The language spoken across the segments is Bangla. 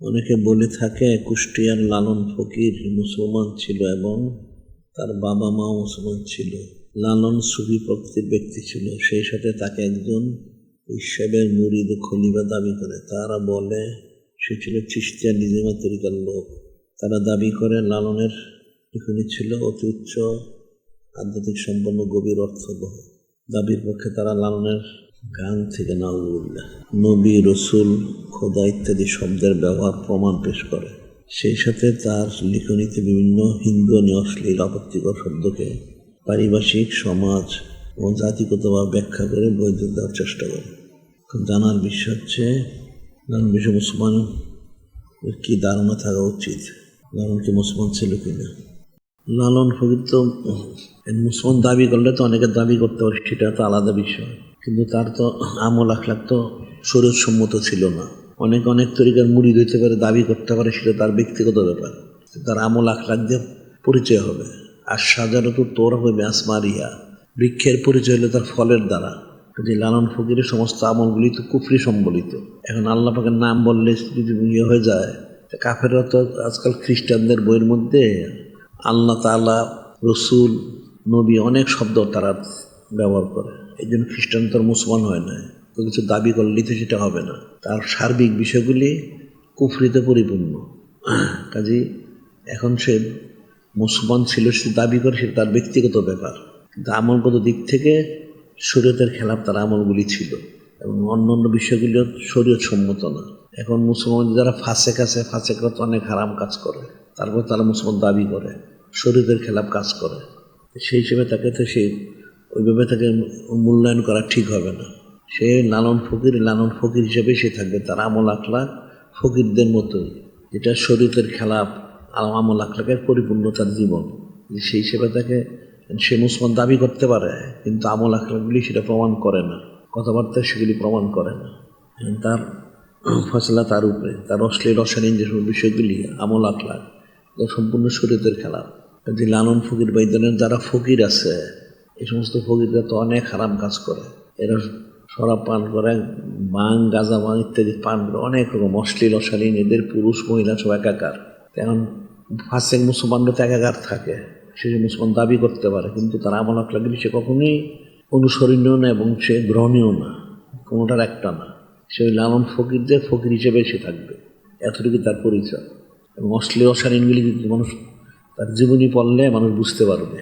অনেকে বলে থাকে কুষ্টিয়ার লালন ফকির মুসলমান ছিল এবং তার বাবা মাও মুসলমান ছিল। লালন সুফি প্রকৃতির ব্যক্তি ছিল। সেই সাথে তাকে একজন ঈশ্বরের মুরিদ ও খলিফা দাবি করে। তারা বলে, সে ছিল খ্রিস্টিয়ান নিজিমা তরিকার লোক। তারা দাবি করে, লালনের এখানে ছিল অতি উচ্চ আধ্যাত্মিক সম্পন্ন গভীর অর্থবহ। দাবির পক্ষে তারা লালনের গান থেকে নাউজুবিল্লাহ নবী, রসুল, খোদা ইত্যাদি শব্দের ব্যবহার প্রমাণ পেশ করে। সেই সাথে তার লিখনীতে বিভিন্ন হিন্দু ও অশ্লীল আপত্তিকর শব্দকে পারিভাষিক, সমাজ ও জাতিগতভাবে ব্যাখ্যা করে বৈধ দেওয়ার চেষ্টা করে। জানার বিষয় হচ্ছে লালন বিশ্ব মুসলমান কি ধারণা থাকা উচিত? লালন কি মুসলমান ছিল কিনা? লালন ফকির তো মুসলমান দাবি করলে তো অনেকে দাবি করতে পারে, সেটা তো আলাদা বিষয়। কিন্তু তার তো আমল আখলাক তো সম্মত ছিল না। অনেক অনেক তরিকার মুড়ি দিতে পারে, দাবি করতে পারে, সেটা তার ব্যক্তিগত ব্যাপার। তার আমল আখলাক দিয়ে পরিচয় হবে। আর সাজানো তো তোর হবে আসমারিয়া বৃক্ষের পরিচয় হলে তার ফলের দ্বারা। যে লালন ফকিরের সমস্ত আমলগুলি তো কুফরি সম্বলিত। এখন আল্লাহ পাকের নাম বললে যদি ইয়ে হয়ে যায় কাফেররা তো আজকাল খ্রিস্টানদের বইয়ের মধ্যে আল্লাহ তালা রসুল, নবী অনেক শব্দ তারা ব্যবহার করে। এই জন্য খ্রিস্টান তো মুসলমান হয় না তো কিছু দাবি করলেই তো সেটা হবে না। তার সার্বিক বিষয়গুলি কুফরিতে পরিপূর্ণ। কাজে এখন সে মুসলমান ছিল, সে দাবি করে, সেটা তার ব্যক্তিগত ব্যাপার। কিন্তু আমলগত দিক থেকে শরীয়তের খেলাফ তার আমলগুলি ছিল এবং অন্য অন্য বিষয়গুলিও শরীয়ত সম্মত না। এখন মুসলমান যারা ফাঁসে কাছে ফাঁসে তো অনেক হারাম কাজ করে। তারপর তারা মুসলমান দাবি করে শরীরের খেলাফ কাজ করে। সেই হিসেবে তাকে তো সে ওইভাবে তাকে মূল্যায়ন করা ঠিক হবে না। সে লালন ফকির লালন ফকির হিসেবে সে থাকবে তার আমল আখলা ফকিরদের মতোই। যেটা শরীরের খেলাফ আমল আখলাকের পরিপূর্ণতার জীবন। সেই হিসেবে তাকে সে মুসলমান দাবি করতে পারে, কিন্তু আমল আখলাকগুলি সেটা প্রমাণ করে না। কথাবার্তা সেগুলি প্রমাণ করে না। তার ফসলা তার উপরে, তার অশ্লীল রসায়ন যে বিষয়গুলি, আমল আখলাক সম্পূর্ণ শরীরের খেলা যে লালন ফকির বৈদ্যানের যারা ফকির আছে এই সমস্ত ফকিররা তো অনেক হারাম কাজ করে। এরা শরাব পান করে বাং গাঁজা বাং ইত্যাদি পান করে অনেক রকম, অশ্লীল, অশালীন, এদের পুরুষ, মহিলা সব একাকার। এখন ফাঁসেক মুসলমানরা তো একাকার থাকে, সে মুসলমান দাবি করতে পারে, কিন্তু তার আমল লাগলে সে কখনোই অনুসরণীয় না এবং সে গ্রহণীয় না, কোনোটার একটা না। সে ওই লালন ফকিরদের ফকির হিসেবে সে থাকবে, এতটুকু তার পরিচয়। এবং অশ্লীল অশালীনগুলি কিন্তু মানুষ তার জীবনী পড়লে মানুষ বুঝতে পারবে।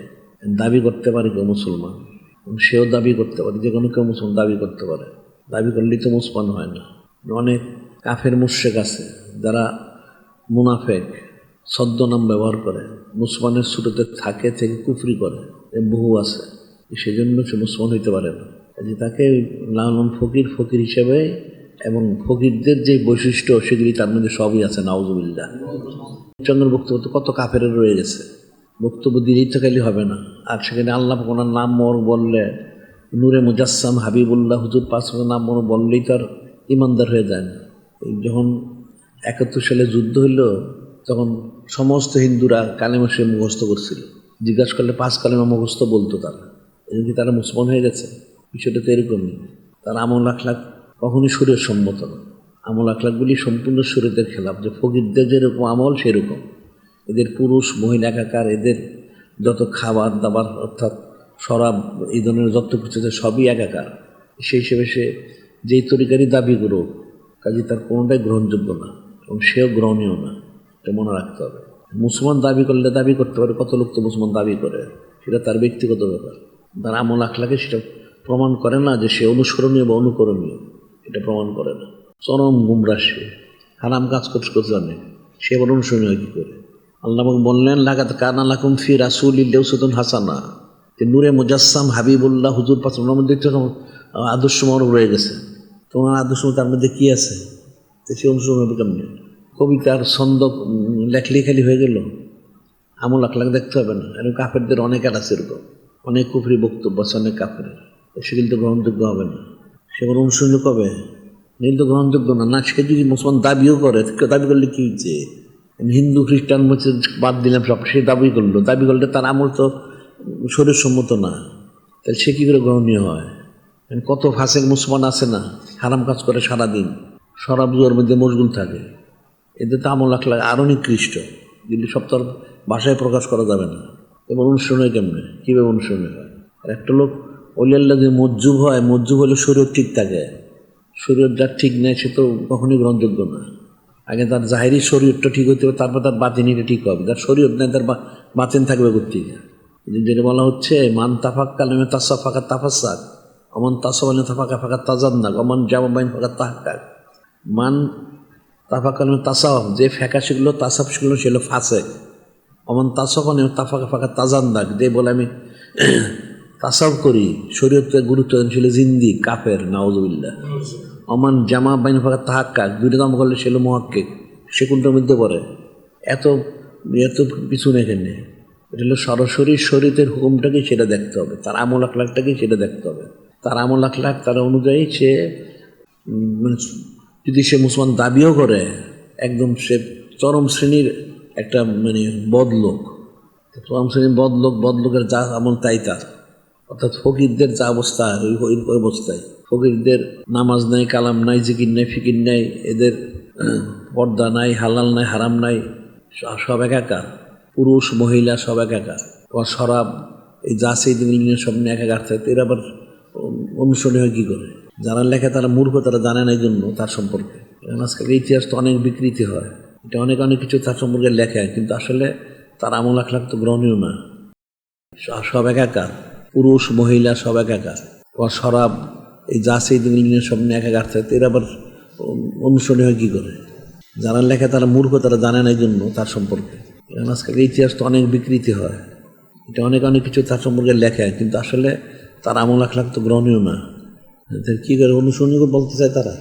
দাবি করতে পারে কেউ মুসলমান। সেও দাবি করতে পারে, যে কোনো কেউ মুসলমান দাবি করতে পারে। দাবি করলেই তো মুসলমান হয় না। অনেক কাফের মুশেক আছে, যারা মুনাফেক ছদ্মনাম ব্যবহার করে। মুসলমানের ছুটোতে থাকে, থেকে কুফরি করে। বহু আছে। সেজন্য সে মুসলমান হইতে পারে না। যে তাকে লালন ফকির ফকির হিসেবে এবং ফকিরদের যে বৈশিষ্ট্য, সেগুলি তার মধ্যে সবই আছে নাউজুবিল্লা চন্দ্র কত কাফের রয়ে গেছে। বক্তব্য দিলেই তো খালি হবে না। আর সেখানে আল্লাহ ওনার নাম মর বললে, নূরে মুজাসসাম হাবিবুল্লাহ হুজুর পাঁচ নাম মর বললেই তার ইমানদার হয়ে যায় না। যখন একাত্তর সালে যুদ্ধ হইল, তখন সমস্ত হিন্দুরা কালেমা সে মুখস্থ করছিল। জিজ্ঞাসা করলে পাঁচ কালেমা মুখস্থ বলতো তারা। এদিকে তারা মুসলমান হয়ে গেছে? বিষয়টা তো এরকমই তার আমল আখলাখ কখনই সুরের সম্মত না। আমল আখলাকগুলি সম্পূর্ণ সুরেদের খেলাফ। যে ফকিরদের যেরকম আমল, সেরকম। এদের পুরুষ, মহিলা, একাকার, এদের যত খাবার দাবার, অর্থাৎ শরাব, এই ধরনের যত কিছু সবই একাকার। সেই হিসেবে সে যেই তরিকারই দাবি করুক কাজে তার কোনোটাই গ্রহণযোগ্য না এবং সেও গ্রহণীয় না, এটা মনে রাখতে হবে। মুসলমান দাবি করলে দাবি করতে পারে, কত লোক তো মুসলমান দাবি করে, সেটা তার ব্যক্তিগত ব্যাপার। তার আমল আখলাকে সেটা প্রমাণ করে না যে সে অনুসরণীয় বা অনুকরণীয়, এটা প্রমাণ করে না। চরম গুমরা সে, হারাম কাজ করতে জানে সে আবার অনুসরণীয় কী করে? আল্লাহ বললেন লাগাত কানা লাকুম ফি রাসুল ইল্লেউসুদুন হাসানা। যে নূরে মুজাসসাম হাবিবুল্লাহ হুজুর ওনার মধ্যে আদর্শ মরব রয়ে গেছে। তোমার আদর্শ তার মধ্যে কী আছে? তো সে অনুসরণ হবে কেমনি? কবিতার ছন্দ লেখলি খালি হয়ে গেল। আমল আখলাখ দেখতে হবে না। এরকম কাফেরদের অনেক আর আছে এরকম। অনেক কুফরি বক্তব্য আছে, অনেক কাফের সেগুলি তো গ্রহণযোগ্য হবে না। সেগুলো অনুসরণ কবে নীল তো গ্রহণযোগ্য না। না, সে যদি মুসলমান দাবিও করে দাবি করলে কী হচ্ছে হিন্দু, খ্রিস্টান মুসলিম বাদ দিলাম সব। সে দাবি করল। দাবি করলে তার আমল তো শরীর সম্মত না। তাহলে সে কী করে গ্রহণীয় হয়? কত ফাঁসেক মুসলমান আছে না? হারাম কাজ করে সারাদিন। শরাব জুয়ার মধ্যে মশগুল থাকে। এতে তো আমল আখলা আরও নিকৃষ্ট। সব তো ভাষায় প্রকাশ করা যাবে না। এবার অনুষ্ঠান হয় কেমনে? কীভাবে অনুষ্ঠান হয়? আর একটা লোক অলিয়াল্লা যে মজ্জুব হয়, মজ্জুব হলে শরীর ঠিক থাকে। শরীর যার ঠিক নেই, সে তো কখনই গ্রহণযোগ্য না। আগে তার জাহেরি শরীরটা ঠিক হতে হবে, তারপর তার বাতিনিটা ঠিক হবে। তার শরীর নেই, তার বাতিন থাকবে কোথেকে যেটা বলা হচ্ছে, মান তাফাক কালেমে তাসা ফাঁকা তাফাসাক, অমন তাসবানে ফাঁকা তাজান্নাক, অমন জামাবাইন ফাঁকা তাহাক্কাক মান তাফা কালেমে তাসাফ যে ফেঁকা শিখলো তাসাফ শিখলো সেগুলো ফাঁসে অমন তাসফানে তাফাকা ফাঁকা তাজান্নাক, যে বলে আমি তাসাফ করি শরীয়তে গুরুত্ব ছিল জিন্দি, কাফের নাওজুবিল্লা অমান জামা বাইন ফাঁকা তাহাক্কাক দুইটা দাম করলে সেগুলো মহাক্কিক, সে কোনটার মধ্যে পড়ে? এত এত কিছু নেই এখানে। এটা হলো সরাসরি শরীরের হুকুমটাকে সেটা দেখতে হবে, তার আমল আখলাখটাকে সেটা দেখতে হবে। তার আমল আখলাখ তার অনুযায়ী সে মানে যদি সে মুসলমান দাবিও করে, একদম সে চরম শ্রেণির একটা মানে বদলোক। চরম শ্রেণির বদলোক, বদলোকের যা আমল তাই তার। অর্থাৎ ফকিরদের যা অবস্থা ওই অবস্থায়। ফকিরদের নামাজ নাই কালাম নাই জিকির নাই ফিকির নাই এদের পর্দা নাই হালাল নাই হারাম নাই সব একাকার। পুরুষ মহিলা সব একাকার। তোমার শরাব এই যা সেই সব নিয়ে একাকার থাকে এরা আবার উম, অনুসরণীয় হয় কী করে? যারা লেখে তারা মূর্খ তারা জানে না এই জন্য তার সম্পর্কে। আজকাল ইতিহাস তো অনেক বিকৃতি হয়। এটা অনেক অনেক কিছু তার সম্পর্কে লেখে কিন্তু আসলে তার আমল আখলাখ তো গ্রহণীয় না। সব একাকার। পুরুষ মহিলা সব একাকার। তোমার শরাব এই যা সেই সব নিয়ে একাকার থাকে এরা আবার উম, অনুসরণীয় হয় কী করে? যারা লেখে তারা মূর্খ তারা জানে না এই জন্য তার সম্পর্কে। কারণ আজকাল ইতিহাস তো অনেক বিকৃতি হয়। এটা অনেক অনেক কিছু তার সম্পর্কে লেখে কিন্তু আসলে তার আমল আখলাখ তো গ্রহণীয় না। কী করে অনুসরণীয় বলতে চায় তারা?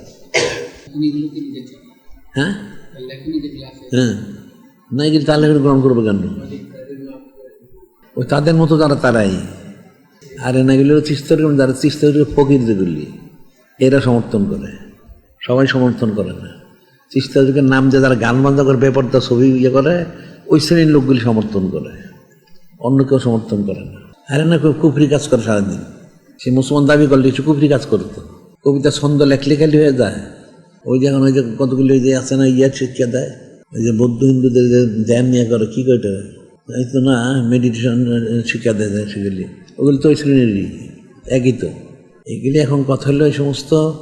হ্যাঁ? হ্যাঁ। না এগুলো তাহলে গ্রহণ করবে কেন? ওই তাদের মতো তারা তারাই। আর না এগুলো চিস্তর যারা চিস্তর ফকির যেগুলি, এরা সমর্থন করে। সবাই সমর্থন করে না। চিস্তাদের নাম যে যারা গান বান্ধা করে, বেপরদা ছবি ইয়ে করে, ওই শ্রেণির লোকগুলি সমর্থন করে। অন্য কেউ সমর্থন করে না। আরে না কেউ কুফরি কাজ করে সারাদিন। সে মুসলমান দাবি করলে কিছু কুফরি কাজ করতো। কবিতা ছন্দ লেখলে খালি হয়ে যায়। ওই যে এখন ওই যে কতগুলি ওই যে আছে না ইয়ে শিক্ষা দেয়। ওই যে বৌদ্ধ হিন্দুদের ধ্যান নিয়ে করে, কী কইটা এই তো না মেডিটেশন শিক্ষা দেয় সেগুলি। ওগুলি তো ওই শ্রেণীরই, একই তো। এগুলি এখন কথা হলো এই সমস্ত,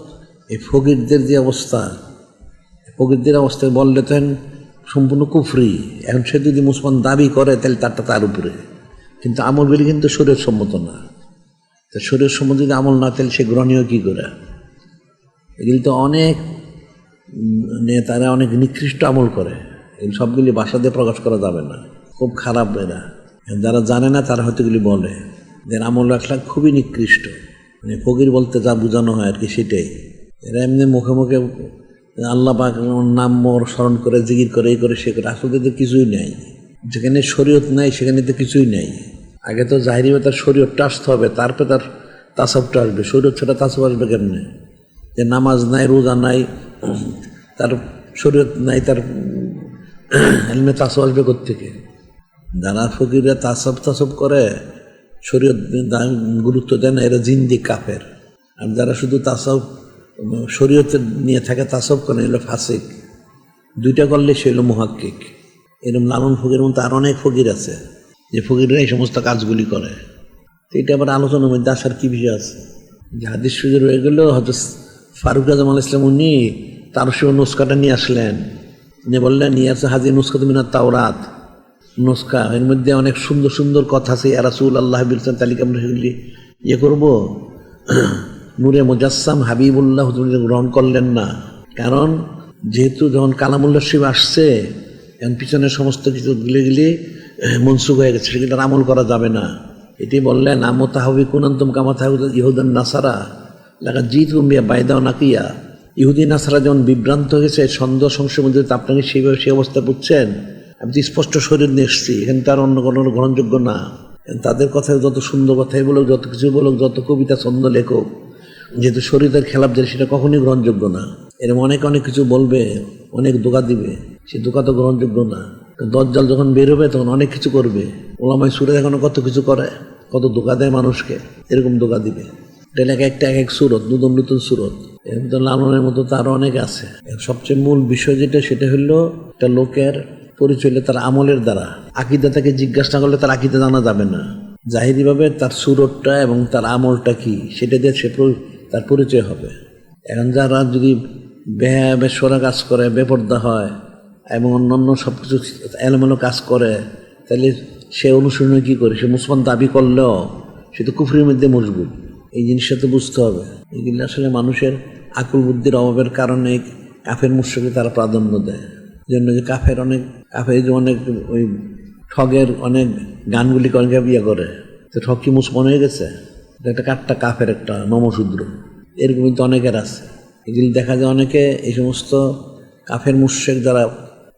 এই ফকিরদের যে অবস্থা, ফকিরদের অবস্থায় বললে তো সম্পূর্ণ কুফরি। এখন সে যদি মুসলমান দাবি করে, তাহলে তারটা তার উপরে। কিন্তু আমলগুলি কিন্তু শরীর সম্মত না। তো শরীর সম্মত যদি আমল না, তাহলে সে গ্রহণীয় কী করে? এগুলি তো অনেক নেতারা অনেক নিকৃষ্ট আমল করে। এই সবগুলি দিয়ে প্রকাশ করা যাবে না। খুব খারাপ এরা। যারা জানে না, তারা হয়তো এগুলি বলে। এদের আমল রাখলা খুবই নিকৃষ্ট। মানে ফকির বলতে যা বোঝানো হয় আর কি সেটাই। এরা এমনি মুখে মুখে আল্লাহ পাক নাম মোর স্মরণ করে, জিকির করে, এই করে, সে করে। আসলে তো কিছুই নাই। যেখানে শরীয়ত নাই, সেখানে তো কিছুই নাই। আগে তো জাহিরি তার শরীয়তটা আসতে হবে, তারপরে তার তাসবটা আসবে। শরীয়ত ছাড়া তাসব আসবে কেমনে? যে নামাজ নাই, রোজা নাই, তার শরীয়ত নাই, তার এলমে তাসব আসবে থেকে যারা ফকিরা তাসব তাসব করে শরীয়ত গুরুত্ব দেয় না, এরা জিন্দি কাফের। আর যারা শুধু তাসব শরীয়তে নিয়ে থাকে তাসব করে এলো ফাসিক। দুইটা করলে সে হলো মহাক্কিক। এরকম লালন ফকির মতো আর অনেক ফকির আছে, যে ফকিররা এই সমস্ত কাজগুলি করে। এটা আবার আলোচনার মধ্যে আসার কি বিষয় আছে? যে হাদিস সুযোগ রয়ে গেল হয়তো ফারুক আজম আল ইসলাম উনি তার সে নুস্কাটা নিয়ে আসলেন। নিয়ে বললেন নিয়ে আসে হাজি নুস্কাত মিনার তাওরাত। নুস্কা, এর মধ্যে অনেক সুন্দর সুন্দর কথা আছে আরাসুল আল্লাহ বিলসান তালিকা আমরা সেগুলি ইয়ে করব। নূরে মুজাসসাম হাবিবুল্লাহ গ্রহণ করলেন না। কারণ যেহেতু যখন কালামুল্লাহ শিব আসছে, এখন পিছনে সমস্ত কিছু গিলে গিলে, মনসুখ হয়ে গেছে সেগুলো আমল করা যাবে না। এটি বললেন, আমো তাহবি কুনন্তম কামা তাহু ইহুদান নাসারা লাগা জিত উম্বিয়া বাইদাও নাকিয়া। ইহুদি নাসারা যেমন বিভ্রান্ত হয়েছে সন্দেহ সংশয়ের মধ্যে আপনাকে সেইভাবে সেই অবস্থা বুঝছেন আমি তো স্পষ্ট শরীর নিয়ে এসছি, এখানে তার অন্য কোনো গ্রহণযোগ্য না। তাদের কথায় যত সুন্দর কথাই বলুক, যত কিছু বলুক, যত কবিতা, ছন্দ, লেখক, যেহেতু শরীরের খেলাপ যায় সেটা কখনই গ্রহণযোগ্য না। এরকম অনেক অনেক কিছু বলবে, অনেক দোকা দিবে, সে দোকা তো গ্রহণযোগ্য না। দজ্জাল যখন বের হবে, তখন অনেক কিছু করবে। ওলামাই সুরে এখনও কত কিছু করে, কত দোকা দেয় মানুষকে, এরকম দোকা দিবে। এলাকা একটা এক এক সুরত, নতুন নতুন সুরত। এর মধ্যে লালনের মতো তো আরও অনেক আছে। সবচেয়ে মূল বিষয় যেটা, সেটা হলো একটা লোকের পরিচয় তার আমলের দ্বারা। আকিদা তাকে জিজ্ঞাসা না করলে তার আকিদা জানা যাবে না। জাহিরিভাবে তার সুরতটা এবং তার আমলটা কি, সেটা দিয়ে সে তার পরিচয় হবে। এখন যারা যদি বেহা বেসরা কাজ করে, বেপর্দা হয় এবং অন্যান্য সব কিছু এলোমেলো কাজ করে, তাহলে সে অনুসরণে কী করে? সে মুসলমান দাবি করলেও সে তো কুফরির মধ্যে মজবুত এই জিনিসটা তো বুঝতে হবে। এগুলো আসলে মানুষের আকুল বুদ্ধির অভাবের কারণে কাফের মুশ্রকে তারা প্রাধান্য দেয়। জন্য যে কাফের অনেক, কাফের যে অনেক, ওই ঠগের অনেক গানগুলিকে অনেকে ইয়ে করে। তো ঠগ কি মুসলমান হয়ে গেছে? একটা কাঠটা কাফের একটা নমশূদ্র এরকম কিন্তু অনেকের আছে। এগুলি দেখা যায় অনেকে এই সমস্ত কাফের মুশ্রেক যারা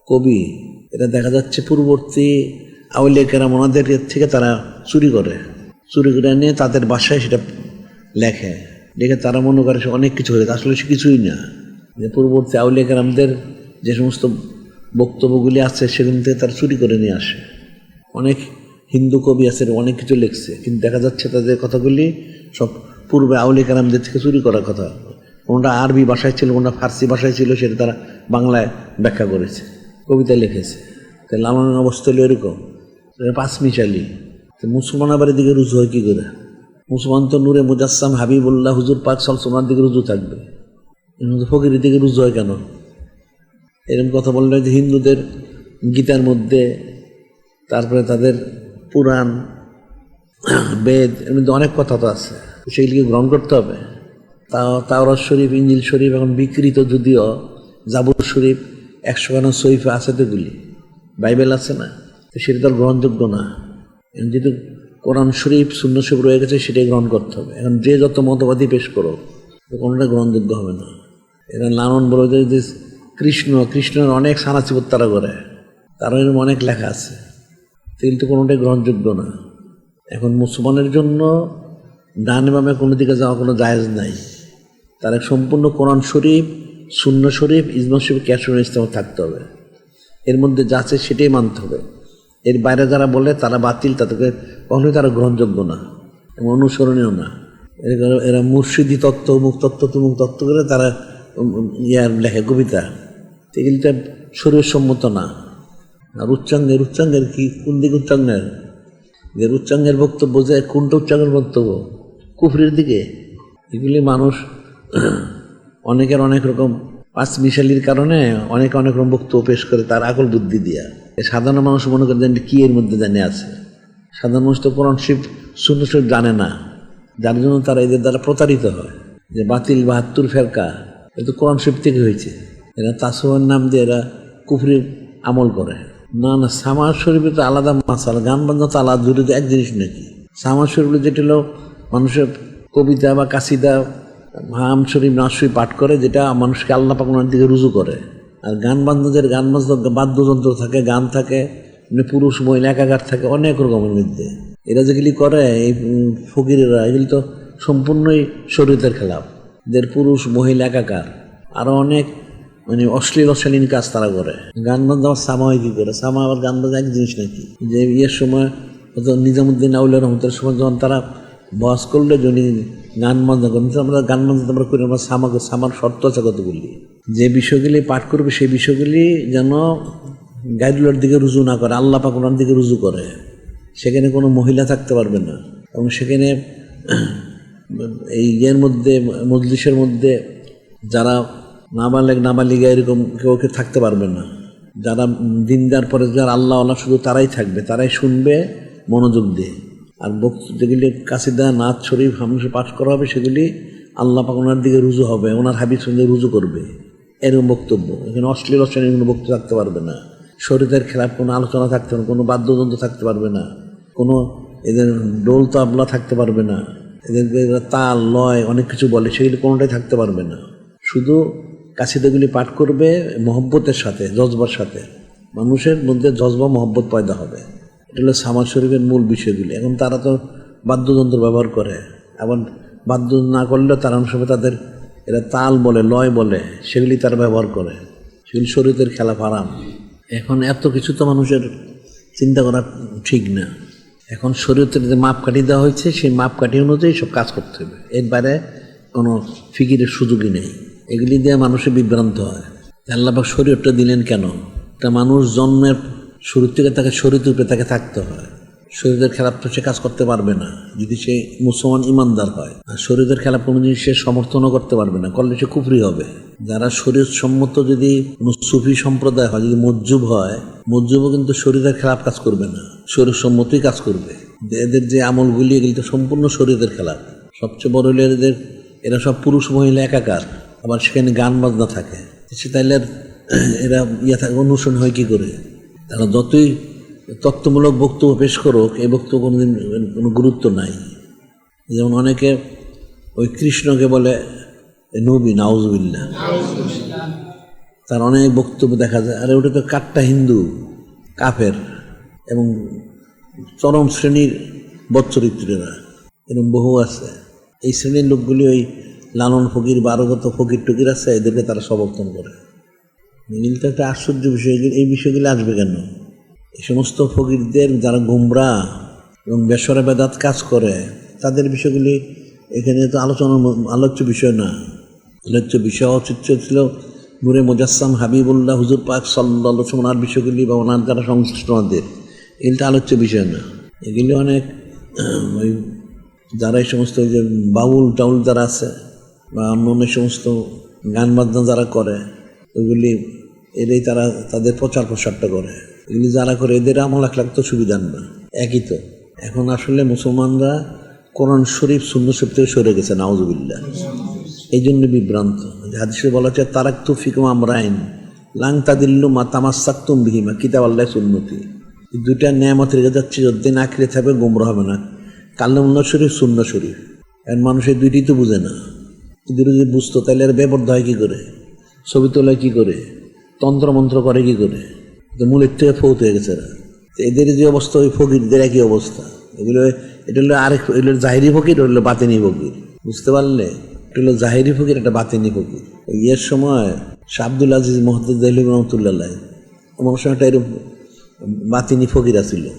কবি, এটা দেখা যাচ্ছে পূর্ববর্তী আউলিয়াকেরা ওনাদের থেকে তারা চুরি করে। চুরি করে নিয়ে তাদের বাসায় সেটা লেখে। লিখে তারা মনে করে সে অনেক কিছু হয়ে আসলে সে কিছুই না। যে পূর্ববর্তী আউলিয়াকেরামদের যে সমস্ত বক্তব্যগুলি আছে, সেগুলি থেকে তারা চুরি করে নিয়ে আসে। অনেক হিন্দু কবি আছে অনেক কিছু লিখছে, কিন্তু দেখা যাচ্ছে তাদের কথাগুলি সব পূর্বে আউলি কালামদের থেকে চুরি করার কথা। কোনটা আরবি ভাষায় ছিল, কোনটা ফার্সি ভাষায় ছিল, সেটা তারা বাংলায় ব্যাখ্যা করেছে কবিতা লিখেছে। তাহলে আমার অবস্থা এরকম। এটা পাঁচমিশালি তো মুসলমান আবার এদিকে রুজু হয় কী করে? মুসলমান তো নূরে মুজাসসাম হাবিবুল্লাহ হুজুর পাক সলসমার দিকে রুজু থাকবে। ফকিরের দিকে রুজু হয় কেন? এরকম কথা বললে যে হিন্দুদের গীতার মধ্যে, তারপরে তাদের পুরাণ, বেদ, এর মধ্যে অনেক কথা তো আছে। সেগুলিকে গ্রহণ করতে হবে। তাও, তাওরাত শরীফ, ইঞ্জিল শরীফ এখন বিকৃত যদিও, জাবুর শরীফ একশো খানা শরীফে আছে তো এগুলি। বাইবেল আছে না? তো সেটা তো গ্রহণযোগ্য না। এখন যেহেতু কোরআন শরীফ শূন্য শরীফ রয়ে গেছে, সেটাই গ্রহণ করতে হবে। এখন যে যত মতবাদী পেশ করো কোনোটা গ্রহণযোগ্য হবে না। এরা লালন বলে যে কৃষ্ণ, কৃষ্ণের অনেক সানাচিপত তারা করে। তার এরকম অনেক লেখা আছে। কিন্তু কোনোটাই গ্রহণযোগ্য না। এখন মুসলমানের জন্য ডানে বামে কোনো দিকে যাওয়া কোনো জায়েজ নাই। তার সম্পূর্ণ কোরআন শরীফ শূন্য শরীফ, ইজমা শরীফ ক্যাশন ইস্তেমা থাকতে হবে। এর মধ্যে যা আছে সেটাই মানতে হবে। এর বাইরে যারা বলে তারা বাতিল, তাদেরকে কখনোই তারা গ্রহণযোগ্য না এবং অনুসরণীয় না। এরা- মুর্শিদি তত্ত্ব মুখ তত্ত্ব, তুমুক তত্ত্ব করে তারা ইয়ার লেখে কবিতা। এগুলিটা শরীর সম্মত না। আর উচ্চাঙ্গের উচ্চাঙ্গের কি? কোন দিকে উচ্চাঙ্গের? যে উচ্চাঙ্গের বক্তব্য যে, কোনটা উচ্চাঙ্গের বক্তব্য? কুফরির দিকে? এগুলি মানুষ অনেকের অনেক রকম পাঁচ মিশালির কারণে অনেকে, অনেক রকম বক্তব্য পেশ করে তার আকল বুদ্ধি দিয়া। এ সাধারণ মানুষ মনে করে যে, কি এর মধ্যে জানে আছে? সাধারণ মানুষ তো কোরআন শিব শূন্য শিব জানে না। যার জন্য তারা এদের দ্বারা প্রতারিত হয়। যে বাতিল বাহাত্তর ফেরকা এটা তো কোরআন শিব থেকে হয়েছে। এরা তাসোয়ার নাম দিয়ে এরা কুফরির আমল করে। না না সামার শরীফে তো আলাদা মাসাল গান বাজনা তো আলাদা তো এক জিনিস নাকি? সামার শরীফে যেটা হলো, মানুষের কবিতা বা কাসিদা, হাম শরীফ নাশরীফ পাঠ করে, যেটা মানুষকে আল্লাহ পাকনার দিকে রুজু করে। আর গান বাজনাদের গান বাজনা বাদ্যযন্ত্র থাকে, গান থাকে মানে পুরুষ, মহিলা, একাকার থাকে, অনেক রকমের মধ্যে। এরা যেগুলি করে, এই ফকিরেরা, এগুলি তো সম্পূর্ণই শরীরের খেলাফ। এদের পুরুষ, মহিলা, একাকার। আরও অনেক মানে অশ্লীল অশ্লীল কাজ তারা করে। গান বাজনা আবার সামা হয় কি করে? সামা আবার গান বাজনা এক জিনিস নাকি? যে ইয়ের সময় নিজামুদ্দিন আউলের রহমতের সময় যখন তারা বস করলে যদি গান বাজনা করেন আমরা গান বাজনা আমরা করি, আমরা সামা সামার শর্ত আছে কতগুলি। যে বিষয়গুলি পাঠ করবে, সেই বিষয়গুলি যেন গাইডুলার দিকে রুজু না করে, আল্লাহ পাকুলার দিকে রুজু করে। সেখানে কোনো মহিলা থাকতে পারবে না। এবং সেখানে এই ইয়ের মধ্যে, মজলিসের মধ্যে যারা নাবালেগ নাবালিগা এরকম কেউ কেউ থাকতে পারবে না। যারা দিনদার পরে যারা আল্লাহ আল্লাহ শুধু তারাই থাকবে, তারাই শুনবে মনোযোগ দিয়ে। আর যেগুলি কাসিদা নাচ, শরীফ হামসে পাঠ করা হবে, সেগুলি আল্লাহ পাক ওনার দিকে রুজু হবে, ওনার হাবিব সঙ্গে রুজু করবে। এরকম বক্তব্য। এখানে অশ্লীল অশ্লীল কোনো বক্তব্য থাকতে পারবে না। শরীরের খেলাফ কোনো আলোচনা থাকতে পারবে কোনো বাদ্যযন্ত্র থাকতে পারবে না। কোনো এদের ডোল তাবলা থাকতে পারবে না। এদের তাল, লয়, অনেক কিছু বলে, সেগুলি কোনোটাই থাকতে পারবে না। শুধু কাছিদাগুলি পাঠ করবে মহব্বতের সাথে, জজবার সাথে। মানুষের মধ্যে জজবা মহব্বত পয়দা হবে। এটা হলো সামাজ শরীফের মূল বিষয়গুলি। এখন তারা তো বাদ্যযন্ত্র ব্যবহার করে। আবার বাদ্য না করলেও তারা অনেক তাদের এরা তাল বলে, লয় বলে, সেগুলি তারা ব্যবহার করে। সেগুলি শরীরের খেলা ফারাম এখন এত কিছু তো মানুষের চিন্তা করা ঠিক না। এখন শরীয়তের যে মাপকাঠি দেওয়া হয়েছে, সেই মাপকাঠি অনুযায়ী সব কাজ করতে হবে। এর বাইরে কোনো ফিকিরের সুযোগই নেই। এগুলি দিয়ে মানুষের বিভ্রান্ত হয়। আল্লাহবাক শরীরটা দিলেন কেন? তা মানুষ জন্মের শুরু থেকে তাকে শরীর রূপে তাকে থাকতে হয়। শরীরের খেলাপ তো সে কাজ করতে পারবে না। যদি সে মুসলমান ইমানদার হয়, আর শরীরের খেলাপ কোনো জিনিস সে সমর্থনও করতে পারবে না, করলে সে কুফরি হবে। যারা শরীর সম্মত যদি সুফি সম্প্রদায় হয়, যদি মজ্জুব হয়, মজ্জুবও কিন্তু শরীরের খেলাপ কাজ করবে না শরীর সম্মতই কাজ করবে। এদের যে আমলগুলি, এগুলি তো সম্পূর্ণ শরীরের খেলাপ। সবচেয়ে বড় হলো এদের, এরা সব পুরুষ মহিলা একাকার। আবার সেখানে গান বাজনা থাকে। সে তাইলে এরা ইয়ে থাকে, অনুসরণ হয় কি করে? তারা যতই তত্ত্বমূলক বক্তব্য পেশ করুক, এই বক্তব্য কোনোদিন কোনো গুরুত্ব নাই। যেমন অনেকে ওই কৃষ্ণকে বলে নবী নাউজবিল্লা তার অনেক বক্তব্য দেখা যায়। আরে ওটা তো কাট্টা হিন্দু, কাফের, এবং চরম শ্রেণির বচ্চরিত্রেরা এরকম বহু আছে। এই শ্রেণির লোকগুলি ওই লালন ফকির, বারোগত ফকির টকির আছে, এদেরকে তারা সমর্থন করে। এগুলি তো একটা আশ্চর্য বিষয় এই বিষয়গুলি আসবে কেন? এই সমস্ত ফকিরদের যারা গুমরা এবং বেসরা বেদাত কাজ করে, তাদের বিষয়গুলি এখানে তো আলোচনার আলোচ্য বিষয় না। আলোচ্য বিষয় অচিত্র ছিল নূরে মুজাসসাম হাবিবুল্লাহ হুজুর পাক সাল্লাহ ওনার বিষয়গুলি বা ওনার যারা সংশ্লিষ্ট ওনাদের এগুলি আলোচ্য বিষয় না। এগুলি অনেক ওই যারা এই সমস্ত যে বাউল টাউল যারা আছে বা অন্য সমস্ত গান বাজনা যারা করে ওইগুলি এরাই তারা তাদের প্রচার প্রসারটা করে। এগুলি যারা করে, এদের আমল এক লাখ তো না একই তো। এখন আসলে মুসলমানরা কোরআন শরীফ শূন্য শরীফ থেকে সরে গেছে, নাউজুবিল্লাহ। এই জন্য বিভ্রান্ত। হাদিসে বলা হচ্ছে, তারাক তু ফিকুম আমরাইন, লাং তাদিল্লু মা তামাসাক্তুম বিহিমা কিতাব আল্লাহ সুন্নতি। দুইটা ন্যায়ামত রেখে যাচ্ছে না খেলে থাকবে, গোমরা হবে না। কাল্লামুল্লাহ শরীফ শূন্য শরীফ। এখন মানুষ এই দুইটি তো বুঝে না। এই দুটো যদি বুঝতো, তাহলে আর বেবর্ধ হয় কী করে? ছবি তোলা কী করে? তন্ত্রমন্ত্র করে কী করে? মূলের থেকে ফৌত হয়ে গেছে এরা। এদের যে অবস্থা, ওই ফকিরদের একই অবস্থা। এগুলো, এটা হলো আরেক, এগুলো জাহিরি ফকির হলো বাতিনি ফকির। বুঝতে পারলে? এটা হলো জাহিরি ফকির একটা বাতিনি ফকির। ইয়ের সময় শাহ আজিজ মোহাম্মদ রহমতুল্লাহ আমার সময় একটা এরকম বাতিনি ফকিরা ছিল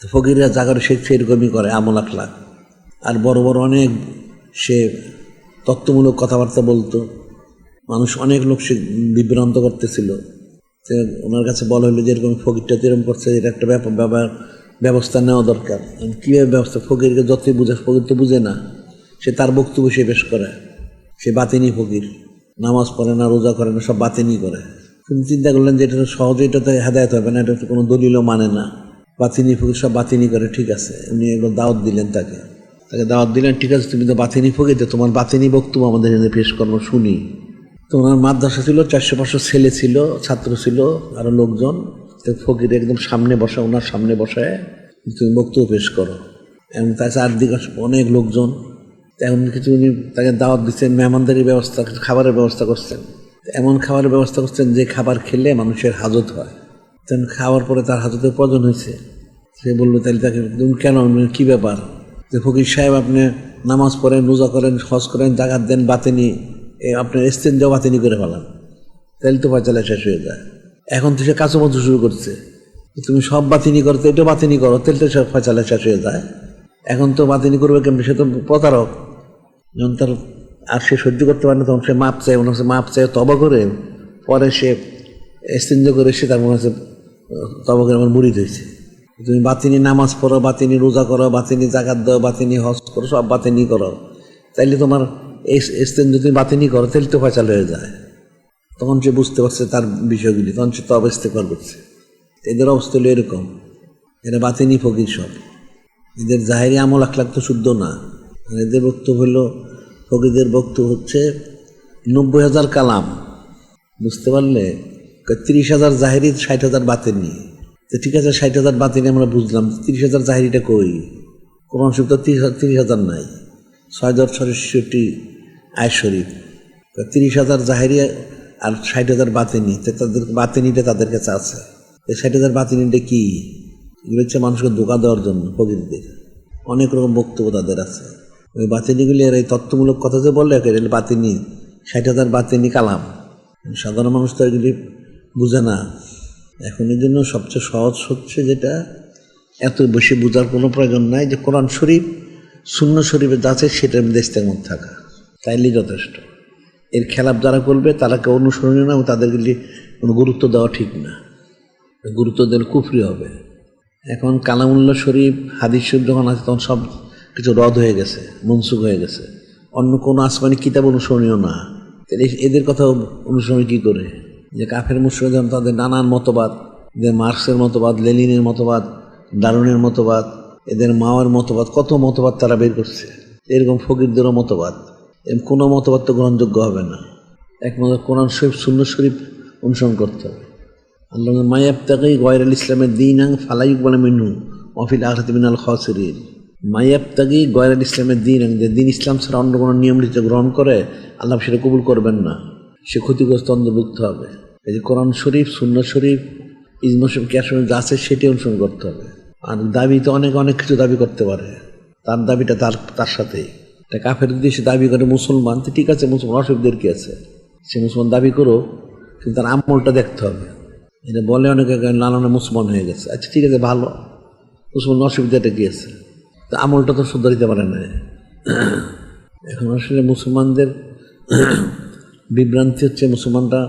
তো ফকিরা জাগার সে সেরকমই করে আমল আখলাক আর বড় বড় অনেক সে তত্ত্বমূলক কথাবার্তা বলতো। মানুষ অনেক লোক সে বিভ্রান্ত করতেছিল। তো ওনার কাছে বলা হলো যে, এরকম ফকিরটা তো এরকম করছে, এটা একটা ব্যাপার ব্যাপার ব্যবস্থা নেওয়া দরকার। কীভাবে ব্যবস্থা? ফকিরকে যতই বুঝে ফকির তো বুঝে না। সে তার বক্তব্য সে পেশ করে। সে বাতিনি ফকির। নামাজ পড়ে না, রোজা করে না, সব বাতিনি করে। তিনি চিন্তা করলেন যে, এটা তো এটা এটাতে হেদায়ত হবে না, এটা তো কোনো দলিলও মানে না। বাতিনি ফকির সব বাতিনি করে, ঠিক আছে। উনি এগুলো দাওয়াত দিলেন তাকে। তাকে দাওয়াত দিলেন ঠিক আছে তুমি তো বাতিনি ফকির তো তোমার বাতিনি বক্তব্য আমাদের এখানে পেশ করব শুনি। তো ওনার মাদ্রাসা ছিল চারশো পাঁচশো ছেলে ছিল ছাত্র ছিল আরও লোকজন। ফকির একদম সামনে বসা ওনার সামনে বসায় তুমি বক্তব্য পেশ করো। এবং তার চারদিকে অনেক লোকজন। এমন কিছু উনি তাকে দাওয়াত দিচ্ছেন মেহমানদারির ব্যবস্থা খাবারের ব্যবস্থা করছেন। এমন খাবারের ব্যবস্থা করছেন যে খাবার খেলে মানুষের হাজত হয়। তেমন খাওয়ার পরে তার হাজতের প্রয়োজন হয়েছে। সে বলল তাহলে তাকে তুমি কেন আমি, কী ব্যাপার? যে ফকির সাহেব আপনি নামাজ পড়েন, রোজা করেন, হজ করেন জাগাত দেন, বাতেনি আপনার এস্তেঞ্জাও বাতিনি করে ফেলান। তাহলে তো পয়সালা শেষ হয়ে যায়। এখন তো সে কাঁচো শুরু করছে। তুমি সব বাতিনি করো তো এটা বাতিনি করো, তাহলে তো সব ফয়সালা শেষ হয়ে যায়। এখন তো বাতিনি করবে কেমন? সে তো প্রতারক। যখন তার আর সে সহ্য করতে পারে না, তখন সে মাপ চায়, মনে হচ্ছে মাপ চায়, তবা করে। পরে সে এস্তেঞ্জ করে, সে তার মনে হচ্ছে, তবা করে আমার মুড়ি হয়েছে। তুমি বাতিনি নামাজ পড়ো, বাতিনি রোজা করো, বাতিনি জাকাত দাও, বাতিনি হজ করো, সব বাতিনি করো। তাইলে তোমার এই যদি বাতিনি করো তাহলে তো ফয়সাল হয়ে যায়। তখন সে বুঝতে পারছে তার বিষয়গুলি, তখন সে তবা ইস্তেকবার করছে। এদের অবস্থা হলো এরকম, এরা বাতিনি ফকির সব। এদের জাহেরি আমল আখলাক তো শুদ্ধ না। এদের বক্তব্য হলো, ফকিরদের বক্তব্য হচ্ছে, নব্বই হাজার কালাম। বুঝতে পারলে তিরিশ হাজার জাহেরি, ষাট হাজার বাতেনি। তো ঠিক আছে, ষাট হাজার বাতিনি আমরা বুঝলাম তিরিশ হাজার জাহেরিটা কই? কোরআন শরীফ তো তিরিশ হাজার নাই। ছয় হাজার ছয়ষট্টি আয় শরীফ। তিরিশ হাজার জাহেরি আর ষাট হাজার বাতিনি তো তাদের বাতিনিটা তাদের কাছে আছে। ষাট হাজার বাতিনিটা কি? এগুলো হচ্ছে মানুষকে ধোকা দেওয়ার জন্য প্রকৃতিদের অনেক রকম বক্তব্য তাদের আছে। ওই বাতিনিগুলি আর এই তত্ত্বমূলক কথা যে বললে এটা বাতিনি ষাট হাজার বাতিনি কালাম। সাধারণ মানুষ তো এগুলি বুঝে না। এখন এই জন্য সবচেয়ে সহজ হচ্ছে যেটা, এত বেশি বোঝার কোনো প্রয়োজন নাই যে কোরআন শরীফ শূন্য শরীফে যা আছে সেটার মধ্যে থাকা। তাইলে যথেষ্ট। এর খেলাপ যারা করবে তারাকে অনুসরণীয় না এবং তাদেরকে কোনো গুরুত্ব দেওয়া ঠিক না। গুরুত্ব দিলে কুফরি হবে। এখন কালামুল্লা শরীফ, হাদিস শরীফ যখন আছে তখন সব কিছু রদ হয়ে গেছে, মনসুখ হয়ে গেছে। অন্য কোনো আসমানি কিতাব অনুসরণীয় না। এদের কথা অনুসরণ কী করে? যে কাফের যখন তাদের নানান মতবাদ, যে মার্কসের মতবাদ, লেনিনের মতবাদ, দারুণের মতবাদ, এদের মাওয়ার মতবাদ, কত মতবাদ তারা বের করছে। এরকম ফকিরদেরও মতবাদ। এরকম কোনো মতবাদ তো গ্রহণযোগ্য হবে না। একমাত্র কোরআন শরীফ শূন্য শরীফ অনুসরণ করতে হবে। আল্লাহ মায়াবতাকি গয়রাল ইসলামের দিন আং ফালাইক বলে মিনু অফিল আখরাত মিনাল খসরিন। মায়াবতাকি গয়রাল ইসলামের দিন আং যে দিন ইসলাম ছাড়া অন্য কোনো নিয়ম নীতি গ্রহণ করে, আল্লাহ সেটা কবুল করবেন না। সে ক্ষতিগ্রস্ত অন্তর্ভুক্ত হবে। এই যে কোরআন শরীফ শূন্য শরীফ, ইজমা শরীফ ক্যাশন যা আছে সেটি অনুসরণ করতে হবে। আর দাবি তো অনেক অনেক কিছু দাবি করতে পারে। তার দাবিটা তার তার সাথেই। তা কাফের যদি সে দাবি করে মুসলমান, তো ঠিক আছে, মুসলমান অসুবিধার কি আছে? সে মুসলমান দাবি করো কিন্তু তার আমলটা দেখতে হবে। এটা বলে অনেকে লালনে মুসলমান হয়ে গেছে। আচ্ছা ঠিক আছে, ভালো। মুসলমান অসুবিধাটা কি আছে? তা আমলটা তো শুদ্ধ দিতে পারে না। এখন আসলে মুসলমানদের বিভ্রান্তি হচ্ছে মুসলমানরা।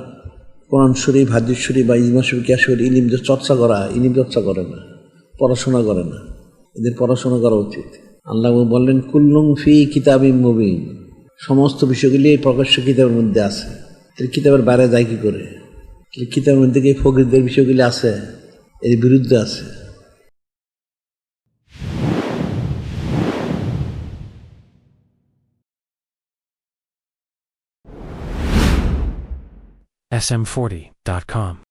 কোরআন শরীফ, হাদিস শরীফ বা ইজমা শরীফ কিয়া শরীফ, ইলিম যে চর্চা করা ইলিম চর্চা করে না, পড়াশোনা করে না। এদের পড়াশোনা করা উচিত। আল্লাহ বললেন কুল্লুং ফি কিতাবি মুবিন। সমস্ত বিষয়গুলি এই প্রকাশ্য কিতাবের মধ্যে আছে। এর কিতাবের বাইরে যায় কী করে? কিতাবের মধ্যে কি ফকিরদের বিষয়গুলি আছে? এর বিরুদ্ধে আছে? SM40.com.